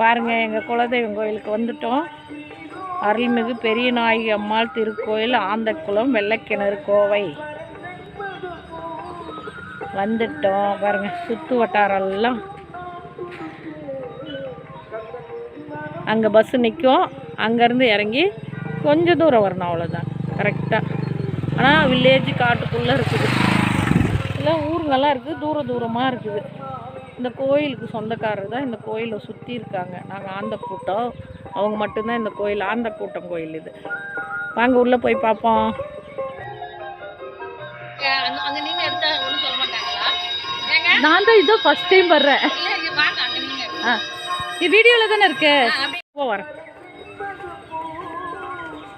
பாருங்கள் எங்கள் குலதெய்வம் கோயிலுக்கு வந்துட்டோம். அருள்மிகு பெரிய நாயகி அம்மாள் திருக்கோயில் ஆந்தக்குளம் வெள்ளைக்கிணறு கோவை. வந்துட்டோம். பாருங்க சுற்று வட்டாரெல்லாம் அங்கே பஸ்ஸு நிற்கும் அங்கேருந்து இறங்கி கொஞ்சம் தூரம் வரணும் அவ்வளோதான் கரெக்டாக ஆனால் வில்லேஜ் காட்டுக்குள்ளே இருக்குது. எல்லாம் ஊருங்கெல்லாம் இருக்குது தூர தூரமாக இருக்குது. இந்த கோயிலுக்கு சொந்தக்காரர் தான் இந்த கோயிலை சுற்றி இருக்காங்க. நாங்கள் ஆந்த கூட்டம். அவங்க மட்டும்தான் இந்த கோயில் ஆந்த கூட்டம் கோயில் இது. வாங்க உள்ளே போய் பார்ப்போம் அங்க நின்று எடுத்தா ஒன்றும் சொல்ல மாட்டாங்களா? ஏங்க? நான் தான் இதோ ஃபஸ்ட் டைம் வர்றேன். இல்ல இங்க வாங்க அங்க நின்று ஆ. இது வீடியோவில் தானே இருக்கு? போ வரேன்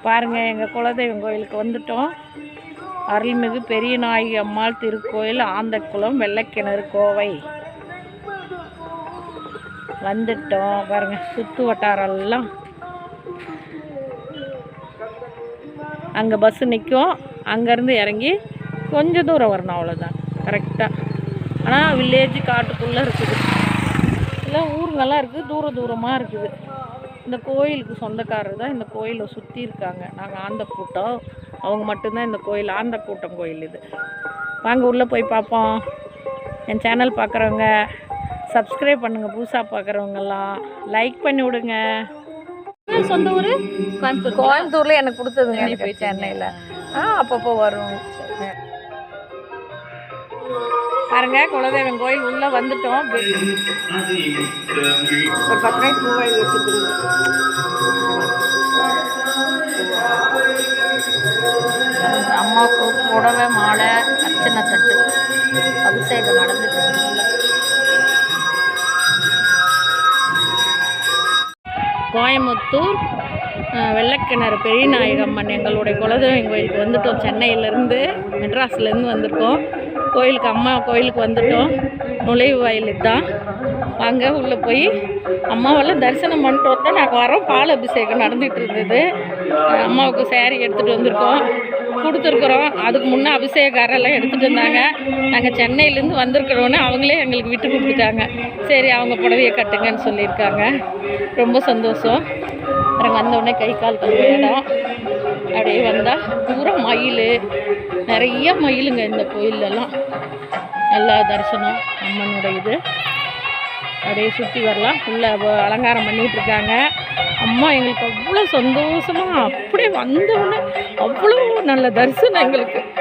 பாருங்க எங்கள் குலதெய்வம் கோயிலுக்கு வந்துட்டோம். அருள்மிகு பெரிய நாயகி அம்மாள் திருக்கோயில் ஆந்தக்குளம் வெள்ளைக்கிணறு கோவை. வந்துட்டோம். பாருங்க சுற்று வட்டாரெல்லாம். அங்கே பஸ்ஸு நிற்கும் அங்கேருந்து இறங்கி கொஞ்சம் தூரம் வரணும் அவ்வளோதான் கரெக்டாக ஆனால் வில்லேஜ் காட்டுக்குள்ளே இருக்குது. எல்லாம் ஊருங்கெல்லாம் இருக்குது தூர தூரமாக இருக்குது. இந்த கோயிலுக்கு சொந்தக்காரர் தான் இந்த கோயிலை சுற்றி இருக்காங்க. நாங்கள் ஆந்த கூட்டம். அவங்க மட்டும்தான் இந்த கோயில் ஆந்த கூட்டம் கோயில் இது. வாங்க உள்ளே போய் பார்ப்போம். என் சேனல் பார்க்குறவங்க. சப்ஸ்கிரைப் பண்ணுங்கள் புதுசாக பார்க்குறவங்கெல்லாம் லைக் பண்ணி விடுங்க. சொந்த ஊர்? கோயம்புத்தூர். கோயம்புத்தூரில் எனக்கு கொடுத்ததுங்க போயிட்டீங்க. சென்னையில். ஆ அப்பப்போ வரும். பாருங்க குலதெய்வம் கோயில் உள்ளே வந்துட்டோம். ஒரு பத்து நாளைக்கு மூவாயில் அம்மாவுக்கு புடவை மாலை அர்ச்சனை தட்டு. அபிஷேகம் நடந்துட்டு கோயம்புத்தூர் வெள்ளக்கிணறு பெரிய நாயகம்மன் எங்களுடைய குலதெய்வம். கோயிலுக்கு வந்துட்டோம். சென்னையிலேருந்து மெட்ராஸ்லேருந்து வந்திருக்கோம். கோயிலுக்கு அம்மா கோயிலுக்கு வந்துட்டோம். நுழைவு வாயில் தான் வாங்க உள்ளே போய் அம்மாவெல்லாம் தரிசனம் பண்ணிட்டு வந்தோம் நாங்கள் வரோம். பால் அபிஷேகம் நடந்துகிட்டு இருந்தது. அம்மாவுக்கு சேரீ எடுத்துகிட்டு வந்திருக்கோம். கொடுத்துருக்குறோம். அதுக்கு முன்னே அபிஷேகாரெல்லாம் எடுத்துகிட்டு வந்தாங்க நாங்கள் சென்னையிலேருந்து வந்திருக்கிறோன்னு அவங்களே எங்களுக்கு விட்டு கொடுத்துட்டாங்க. சரி அவங்க புடவையை கட்டுங்கன்னு சொல்லியிருக்காங்க. ரொம்ப சந்தோஷம். அப்புறம் வந்தோடனே கை கால் கழுவ இடம். அப்படியே வந்தால் பூரா மயில். நிறைய மயிலுங்க இந்த கோயிலெல்லாம் நல்லா தரிசனம். அம்மனோட இது. அப்படியே சுற்றி வரலாம். ஃபுல்லாக அலங்காரம் பண்ணிகிட்ருக்காங்க இருக்காங்க. அம்மா எங்களுக்கு அவ்வளோ சந்தோஷமாக அப்படியே வந்தவுடனே அவ்வளோ நல்ல தரிசனம் எங்களுக்கு.